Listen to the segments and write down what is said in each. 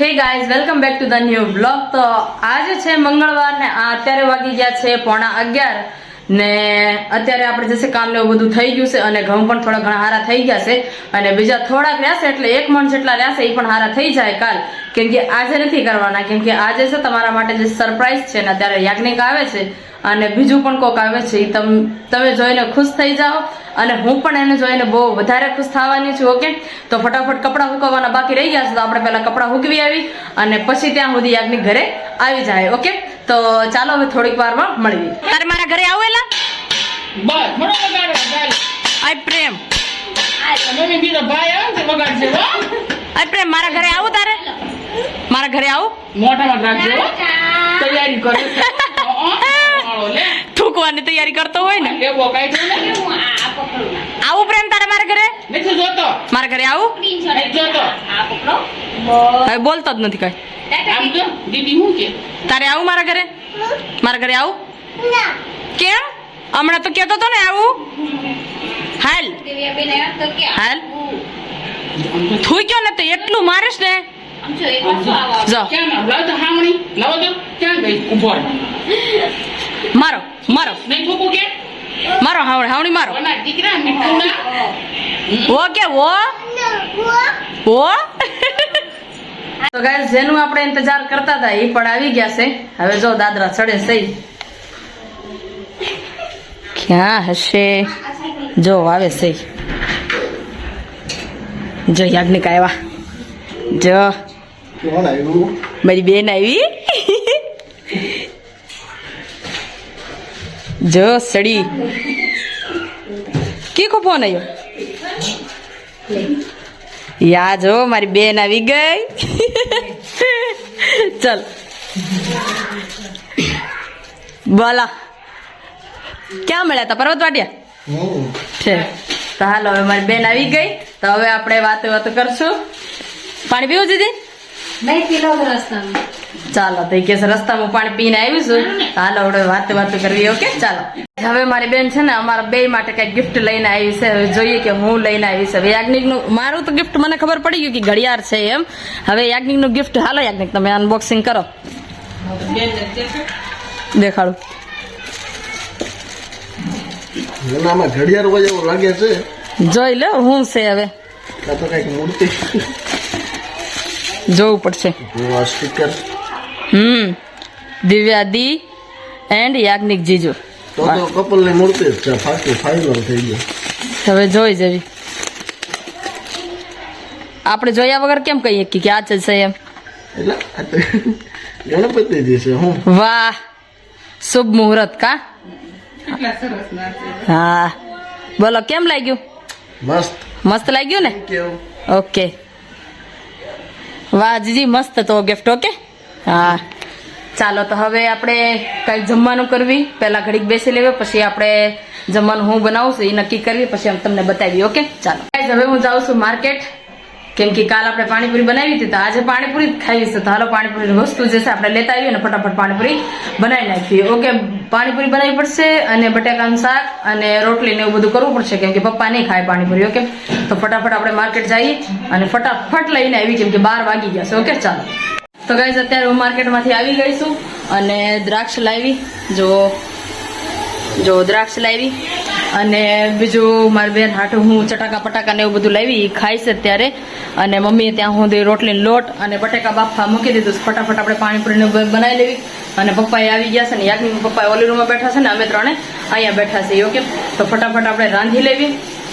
Hey guys welcome back to the new blog તો આજે છે મંગળવાર ને આ અત્યારે વાગી ગયા છે પોણા અગિયાર. ને અત્યારે આપણે જશે કામ ને બધું થઈ ગયું છે અને ઘઉં પણ થોડા ઘણા હારા થઈ ગયા છે અને બીજા થોડાક રહેશે એટલે એક મણ જેટલા રહેશે એ પણ હારા થઈ જાય કાલ. કેમ કે આજે નથી કરવાના, કેમ કે આજે છે તમારા માટે જે સરપ્રાઈઝ છે ને અત્યારે યાજ્ઞિક આવે છે અને બીજું પણ કોક આવે છે એ તમે જોઈને ખુશ થઈ જાઓ અને હું પણ એને જોઈને બહુ વધારે ખુશ થવાની છું, ઓકે? તો ફટાફટ કપડાં હુકવવાના બાકી રહી ગયા છે, તો આપણે પહેલાં કપડાં હુકવી આવી અને પછી ત્યાં સુધી યાજ્ઞિક ઘરે આવી જાય, ઓકે? તો ચાલો હવે થોડીક વારમાં મળીએ. તારે મારા ઘરે આવેલા બસ મને વગાડો આઈ પ્રેમ. મમ્મી બીજો ભાઈ આવે તે વગાડશે હો. આઈ પ્રેમ મારા ઘરે આવું તારે? મારા ઘરે આવું? મોઢામાં રાખજો. તૈયારી કરો. થૂકવાની તૈયારી કરતો હોય ને. એવો કાંઈ તો નથી. આવું પ્રેમ તારે મારા ઘરે? નથી જોતો. મારા ઘરે આવું? જોતો. હવે બોલતો જ નથી કઈ. આમ તો દીદી હું કે? તારે આવું મારા ઘરે? મારા ઘરે આવું? કેમ? હમણાં તો કેતો તો ને આવું. હાલ. હાલ. થૂક્યો ને તો એટલું મારીશ ને. મારો? મારો મારો. હાવણી હાવણી મારો દીકરા કે ઓ ઓ તો ગાઈસ જેનું આપણે ઇંતજાર કરતા હતા એ પણ આવી ગયા છે. હવે જો દાદરા ચડે સહી ક્યાં હશે? જો આવે સહી જો યાજ્ઞિક આવ્યા. જો. મારી બેન આવી. જો સડી. કી કો ફોન આવ્યો યા જો મારી બેન આવી ગઈ. ચલ. બોલા. ક્યાં મળ્યા હતા? પર્વત વાટિયા છે. તો હાલો હવે મારી બેન આવી ગઈ. તો હવે આપણે વાતો વાતો કરશું. પાણી પીવું દીદી? ચાલો તો કે રસ્તામાં પાણી પીને આવ્યું છું. તો હાલો વાત વાતો વાતો કરવી ઓકે? ચાલો. હવે મારી બેન છે ને અમારા બે માટે કઈ ગિફ્ટ લઈને આવી છે. હવે જોઈએ કે હું લઈને આવી છે. હવે યાજ્ઞિકનું મારું તો ગિફ્ટ મને ખબર પડી ગયું કે ઘડિયાળ છે એમ. હવે યાજ્ઞિકનું ગિફ્ટ હાલો યાજ્ઞિક તમે અનબોક્સિંગ કરો. દેખાડું. ઘડિયાળ હોય એવું લાગે છે. જોઈ લો હું છે હવે. તો કંઈક મૂર્તિ. જોવું પડશે. જો હમ. દિવ્યા દી એન્ડ યાજ્ઞિક જીજુ. તો તો કપલની મૂર્તિ જ છે. ફાટી ફાઇનલ થઈ ગયું. હવે જોઈ જવી. આપણે જોયા વગર કેમ કહીએ કે કે આ જ છે એમ? એટલે ગણપતિજી છે હું. વાહ. શુભ મુહૂર્ત કા? હા. બોલો કેમ લાગ્યું? મસ્ત. મસ્ત લાગ્યું ને? ઓકે વાહ, જીજી, મસ્ત તો ગિફ્ટ ઓકે હા. ચાલો, તો હવે આપણે કઈ જમવાનું કરવી. પહેલા ઘડીક બેસી લેવી, પછી આપણે જમવાનું હું બનાવું છું, એ નક્કી કરવી, પછી આમ તમને બતાવી ઓકે ચાલો. હવે હું જાઉં છું માર્કેટ કેમ કે કાલ આપણે પાણીપુરી બનાવી હતી, તો આજે પાણીપુરી જ ખાવી છે. તો હાલો પાણીપુરી વસ્તુ જે છે, આપણે લેતા આવીએ ને ફટાફટ પાણીપુરી બનાવી નાખીએ. ઓકે, પાણીપુરી બનાવવી પડશે અને બટાકાનું શાક અને રોટલી ને એવું બધું કરવું પડશે, કેમ કે પપ્પા નહીં ખાય પાણીપુરી, ઓકે? તો ફટાફટ આપણે માર્કેટ જઈએ અને ફટાફટ લઈને આવી, કેમ કે બાર વાગી ગયા છે, ઓકે? ચાલો. તો ગાઈઝ અત્યારે હું માર્કેટમાંથી આવી ગઈ છું અને દ્રાક્ષ લાવી. જો જો દ્રાક્ષ લાવી. અને બીજું મારી બેન હાટું હું ચટાકા પટાકા ને એવું બધું લાવી ખાય છે ત્યારે અને મમ્મીએ ત્યાં હું રોટલીનો લોટ અને બટેકા બાફા મૂકી દીધું ફટાફટ આપણે પાણીપુરીને બનાવી લેવી. અને પપ્પાએ આવી ગયા છે ને યાજ્ઞિક પપ્પા ઓલી રૂમમાં બેઠા છે ને, અમે ત્રણે અહીંયા બેઠા છીએ, ઓકે? તો ફટાફટ આપણે રાંધી લેવી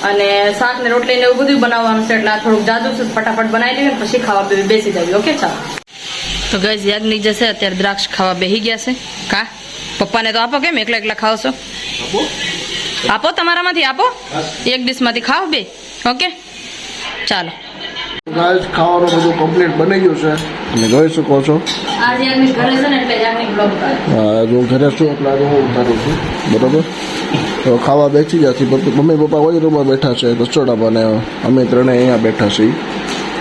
અને શાક ને રોટલી ને એવું બધું બનાવવાનું છે એટલે આ થોડુંક જાદુ છે, ફટાફટ બનાવી લેવી પછી ખાવા બેસી જઈએ ઓકે? ચાલો. તો ગઈ યાજ્ઞિક જે છે, અત્યારે દ્રાક્ષ ખાવા બેહી ગયા છે. કા? પપ્પાને તો આપો કેમ? એકલા એકલા ખાવ છો આપો તમારામાંથી આપો. એક ડીશમાંથી ખાઓ બે. ઓકે? ચાલો. ગાઈસ ખાવાનું બધું કમ્પ્લીટ બની ગયું છે. તમે જોઈ શકો છો. આજે યાજ્ઞિક ઘરે છે ને એટલે યાજ્ઞિક બ્લોગ હા, જો ઘરે છું એટલે આજે હું ઉતારું છું. બરાબર? તો ખાવા બેસી ગયા છીએ મમ્મી પપ્પા ઓલી રૂમમાં બેઠા છે રસોડામાં ને અમે ત્રણે અહીંયા બેઠા છીએ.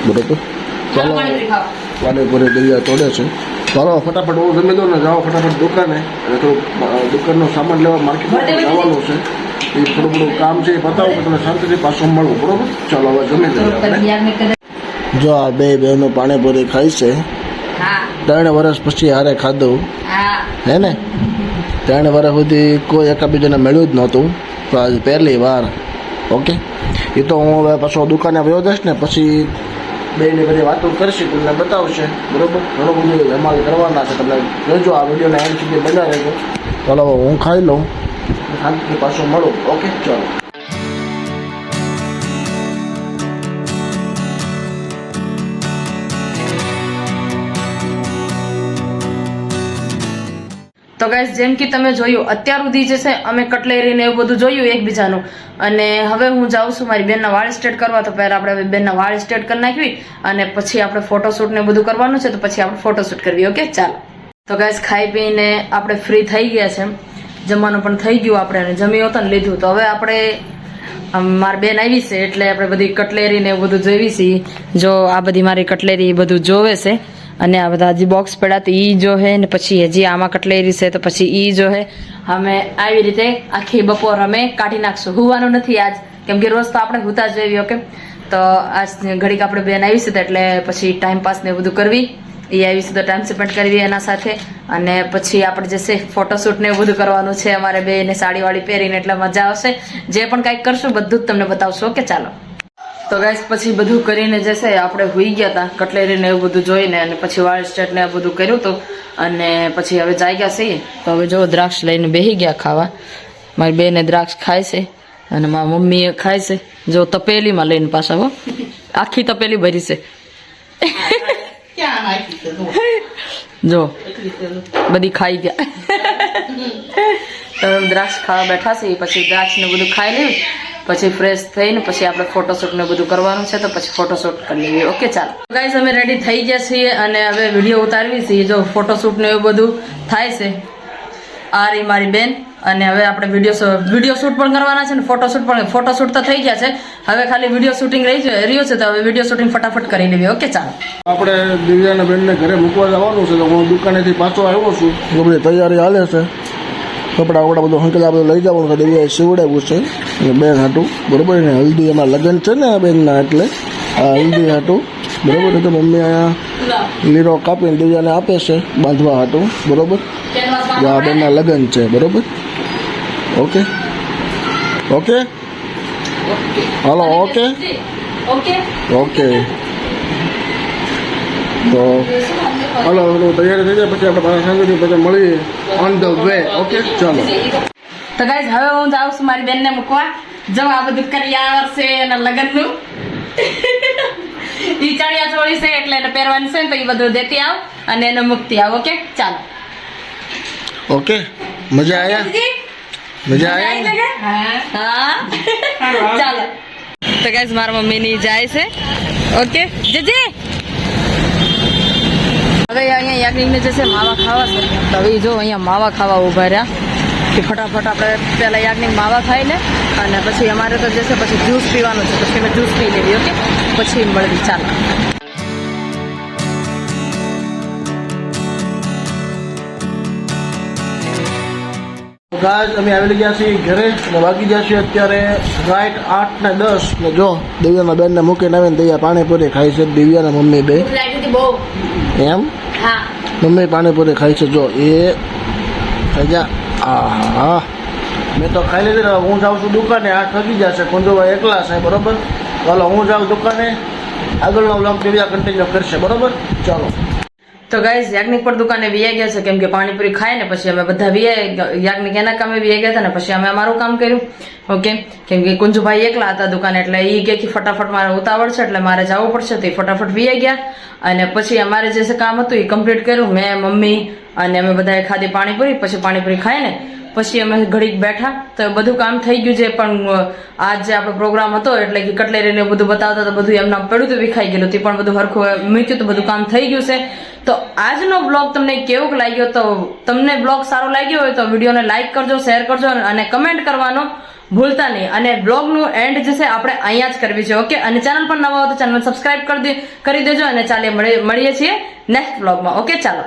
બરાબર? ચાલો પાણીપુરી દરિયા તોડે છે. ચાલો ફટાફટ હું જમી દો ને જાઓ ફટાફટ દુકાને. અને થોડુંક દુકાનનો સામાન લેવા માર્કેટમાં જવાનું છે. એ થોડું બધું કામ છે એ બતાવો કે તમે શાંતિથી પાછું મળવું બરોબર? ચાલો હવે જમી લઈએ જો આ બે બહેનો પાણીપુરી ખાય છે. હા. ત્રણ વર્ષ પછી હારે ખાધું. હા. હે ને? ત્રણ વર્ષ સુધી કોઈ એકાબીજાને મળ્યું જ નહોતું. તો આજે પહેલી વાર. ઓકે? એ તો હું હવે પાછો દુકાને વયો જઈશ ને પછી બેની બધી વાતો કરશે તમને બતાવશે. બરોબર? ઘણું બધું ધમાલ કરવાના છે. તમને જોજો આ વિડીયોને એન્ડ સુધી બનાવે ચાલો હું ખાઈ લઉં. શાંતિથી પાછો મળો. ઓકે ચાલો. તો ગાઈસ જેમ કે તમે જોયું, અત્યાર સુધી જે છે, અમે કટલેરી ને એવું બધું જોયું એકબીજાનું. અને હવે હું જાઉં છું મારી બેનના વાળ સ્ટેટ કરવા, તો પહેલાં આપણે બેનના વાળ સ્ટેટ કરી નાખવી અને પછી આપણે ફોટોશૂટ ને બધું કરવાનું છે, તો પછી આપણે ફોટોશૂટ કરવી. ઓકે ચાલો. તો ગાઈસ ખાઈ પીને આપણે ફ્રી થઈ ગયા છે. જમવાનું પણ થઈ ગયું આપણે અને જમી હોતો ને લીધું. તો હવે આપણે મારી બેન આવી છે એટલે આપણે બધી કટલેરી ને એવું બધું જોઈ છે. જો આ બધી મારી કટલેરી બધું જોવે છે. અને આ બધા હજી બોક્સ પડ્યા તો એ જો હે ને પછી હજી આમાં કટલેરી છે તો પછી એ જો હે. અમે આવી રીતે આખી બપોર અમે કાઢી નાખશું. હુવાનું નથી આજ. કેમ કે રોજ તો આપણે હુતા જ ઓકે તો આજ ઘડીક આપણે બેન આવી છે એટલે પછી ટાઈમ પાસ ને બધું કરવી. એ આવી છે તો ટાઈમ સ્પેન્ડ કરવી એના સાથે. અને પછી આપણે જે છે ફોટોશૂટ ને એવું બધું કરવાનું છે. અમારે બે ને સાડી વાળી પહેરીને એટલે મજા આવશે. જે પણ કાંઈક કરશું, બધું જ તમને બતાવશું. ઓકે, ચાલો. તો ગાઈસ પછી બધું કરીને જે છે, આપણે હોઈ ગયા હતા કટલેરી ને એવું બધું જોઈને અને પછી વાળ સ્ટેટ ને બધું કર્યું હતું અને પછી હવે જાગ્યા છીએ. તો હવે જો દ્રાક્ષ લઈને બેહી ગયા ખાવા. મારી બેને દ્રાક્ષ ખાય છે અને મારા મમ્મીએ ખાય છે. જો તપેલીમાં લઈને પાછા આખી તપેલી ભરી છે. જો. બધી ખાઈ ગયા. તો દ્રાક્ષ ખાવા બેઠા છે પછી દ્રાક્ષ ને બધું ખાઈ લેવું પછી ફ્રેશ થઈને પછી આપણે ફોટોશૂટ ને બધું કરવાનું છે તો પછી ફોટોશૂટ કરી લઈએ. ઓકે ચાલો. ગાઈઝ અમે રેડી થઈ ગયા છીએ અને હવે વીડિયો ઉતારવી છીએ જો ફોટોશૂટ ને એવું બધું થાય છે આ રહી મારી બેન. અને હવે આપણે વીડિયો વીડિયો શૂટ પણ કરવાના છે ને ફોટોશૂટ પણ ફોટોશૂટ તો થઈ ગયા છે. હવે ખાલી વીડિયો શૂટિંગ રહી છે રહ્યો છે તો હવે વીડિયો શૂટિંગ ફટાફટ કરી લેવી. ઓકે ચાલો. આપણે દિવ્યાના બેનને ઘરે મૂકવા જવાનું છે તો હું દુકાનેથી પાછો આવ્યો છું. બધી તૈયારી હાલે છે. કપડાં વપડા બધું હંકેલા બધું લઈ જવાનું છે. દિવ્યાએ સીવડાવ્યું છે. અને બેન હાટું. બરોબર ને? હલ્દી એમાં લગ્ન છે ને બેનના એટલે? આ હલ્દી હાટું. બરોબર ને? તો મમ્મી અહીંયા લીરો કાપીને દિવ્યાને આપે છે બાંધવા હાટું. બરોબર? બેનના લગ્ન છે બરોબર? Okay? Okay? Hello okay? Okay? તો હલો હલો તૈયાર થઈ જાય પછી આપણે પાછા શાંતિથી પછી મળીએ ઓન ધ વે ઓકે? ચાલો. તો ગાઈઝ હવે હું જાઉં છું મારી બેનને મૂકવા. જો આ બધું આ વર્ષે એના લગ્નનું. ઈ ચણિયા ચોળી છે એટલે એને પહેરવાનું છે ને તો એ બધું દેતી આવ અને એને મૂકતી આવ ઓકે? ચાલો. ઓકે મજા આયા મજા આયા હા ચાલો તો ગાઈઝ મારા મમ્મીની જાય છે ઓકે જજે હવે અહીંયા યાજ્ઞિકને જે છે માવા ખાવા છે તો હવે ઈ જો અહીંયા માવા ખાવા ઊભા રહ્યા કે ફટાફટ આપણે પહેલા યાજ્ઞિક માવા ખાઈ લે અને પછી અમારે તો જે છે પછી જ્યુસ પીવાનું છે પછી અમે જ્યુસ પી લેવી ઓકે પછી મળવી ચાલો ગાજ અમે આવેલી ગયા છીએ ઘરે અને વાગી ગયા છીએ અત્યારે રાઈટ આઠ ને દસ. ને જો દિવ્યાના બેનને મૂકીને આવીને દૈયા પાણીપુરી ખાય છે. દિવ્યાના મમ્મી બે. બહુ. એમ? મમ્મી પાણીપુરી ખાય છે. જો એ સજા આહા. મેં તો ખાઈ લીધી ને હું જાઉં છું દુકાને. આઠ વાગી જશે કુંજોભાઈ એકલા છે બરોબર? ચાલો હું જાઉં દુકાને. આગળનો વ્લોગ દિવ્યા કન્ટિન્યુ કરશે બરોબર? ચાલો. તો ગાઈઝ યાજ્ઞિક પણ દુકાને વીયા ગયા છે, કેમ કે પાણીપુરી ખાય ને પછી અમે બધા વીયા યાજ્ઞિક એના કામે વીયા ગયા હતા ને પછી અમે અમારું કામ કર્યું. ઓકે કેમ કે કુંજુભાઈ એકલા હતા દુકાને, એટલે એ કે ફટાફટ મારે ઉતાવળ છે, એટલે મારે જવું પડશે, તો એ ફટાફટ વીયા ગયા. અને પછી અમારે જે કામ હતું એ કમ્પ્લીટ કર્યું. મેં, મમ્મી અને અમે બધાએ ખાધી પાણીપુરી, પછી પાણીપુરી ખાય ને પછી અમે ઘડીક બેઠા તો બધું કામ થઈ ગયું છે, પણ આજ જે આપણો પ્રોગ્રામ હતો, એટલે કે કટલેરીને બધું બતાવતા તો બધું એમના પડ્યું તો વિખાઈ ગયેલું તે પણ બધું હરખું મૂક્યું તો બધું કામ થઈ ગયું છે. તો આજનો બ્લોગ તમને કેવો લાગ્યો તો તમને બ્લોગ સારો લાગ્યો હોય તો વિડીયોને લાઈક કરજો, શેર કરજો અને કમેન્ટ કરવાનો ભૂલતા નહીં. અને બ્લોગનું એન્ડ જે છે, આપણે અહીંયા જ કરવી છે, ઓકે? અને ચેનલ પર નવા હોય તો ચેનલ સબસ્ક્રાઇબ કરી દેજો અને ચાલે મળીએ છીએ નેક્સ્ટ બ્લોગમાં, ઓકે? ચાલો.